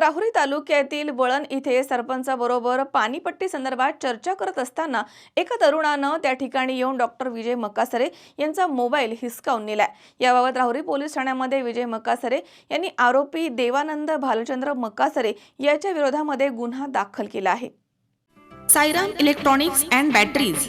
राहुरी तालुक्यातील वळण इथे सरपंचाबरोबर पाणीपट्टी संदर्भात चर्चा करत असताना एका तरुणानं त्या ठिकाणी येऊन डॉक्टर विजय मकासरे यांचा मोबाईल हिसकावून नेलाय. याबाबत राहुरी पोलीस ठाण्यामध्ये विजय मकासरे यांनी आरोपी देवानंद भालचंद्र मकासरे याच्या विरोधामध्ये गुन्हा दाखल केला आहे. Sairam electronics and batteries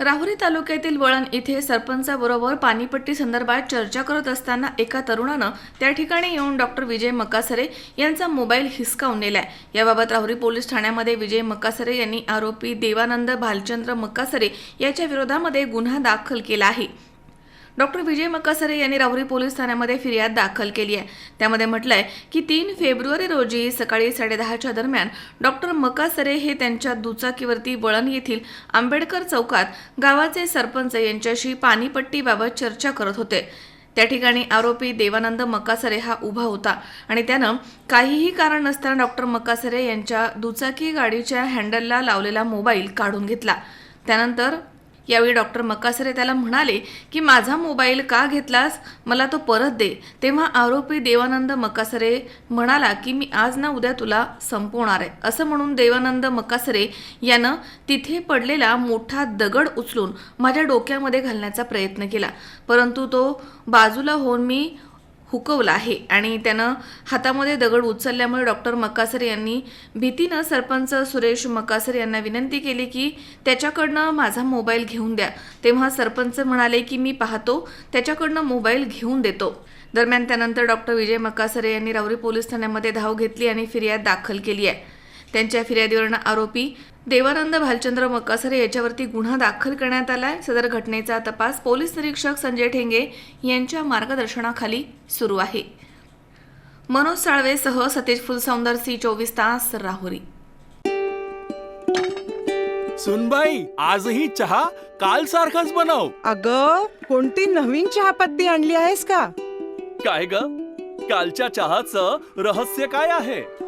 Rahuri तालुक्यातील वळण इथे सरपंचाबरोबर पाणीपट्टी संदर्भात चर्चा करत असताना एका तरुणानं त्या ठिकाणी येऊन डॉक्टर विजय मकासरे यांचा मोबाईल हिसकावून नेलाय. याबाबत राहुरी पोलीस ठाण्यामध्ये विजय मकासरे यांनी आरोपी देवानंद भालचंद्र मकासरे याच्या विरोधामध्ये गुन्हा दाखल केला आहे. डॉक्टर विजय मकासरे यांनी राहुरी पोलीस ठाण्यामध्ये फिर्याद दाखल केली आहे. त्यामध्ये म्हटलंय की तीन फेब्रुवारी रोजी सकाळी साडेदहाच्या दरम्यान डॉक्टर मकासरे हे त्यांच्या दुचाकीवरती वळण येथील आंबेडकर चौकात गावाचे सरपंच यांच्याशी पाणीपट्टीबाबत चर्चा करत होते. त्या ठिकाणी आरोपी देवानंद मकासरे हा उभा होता आणि त्यानं काहीही कारण नसताना डॉक्टर मकासरे यांच्या दुचाकी गाडीच्या हँडलला लावलेला मोबाईल काढून घेतला. त्यानंतर यावेळी डॉक्टर मकासरे त्याला म्हणाले की माझा मोबाईल का घेतलास? मला तो परत दे. तेव्हा आरोपी देवानंद मकासरे म्हणाला की मी आज ना उद्या तुला संपवणार आहे. असं म्हणून देवानंद मकासरे यानं तिथे पडलेला मोठा दगड उचलून माझ्या डोक्यामध्ये घालण्याचा प्रयत्न केला. परंतु तो बाजूला होऊन मी हुकवला आहे. आणि त्यानं हातामध्ये दगड उचलल्यामुळे डॉक्टर मकासर यांनी भीतीनं सरपंच सुरेश मकासर यांना विनंती केली की त्याच्याकडनं माझा मोबाईल घेऊन द्या. तेव्हा सरपंच म्हणाले की मी पाहतो. त्याच्याकडनं मोबाईल घेऊन देतो. दरम्यान त्यानंतर डॉक्टर विजय मकासरे यांनी रावरी पोलीस ठाण्यामध्ये धाव घेतली आणि फिर्याद दाखल केली आहे. त्यांच्या फिर्यादीवरनं आरोपी देवानंद भालचंद्र मकासरे याच्यावरती गुन्हा दाखल करण्यात आलाय. सदर घटनेचा तपास पोलीस निरीक्षक संजय ठेंगे यांच्या मार्गदर्शनाखाली सुरू आहे. मनोज साळवेसह सतेज फुलसौंदर सी चोवीस तास राहुरी. सुनबाई आजही चहा काल सारखाच बनव. अग कोणती नवीन चहापत्ती आणली आहेस का? काय ग? कालच्या चहाचं रहस्य काय आहे?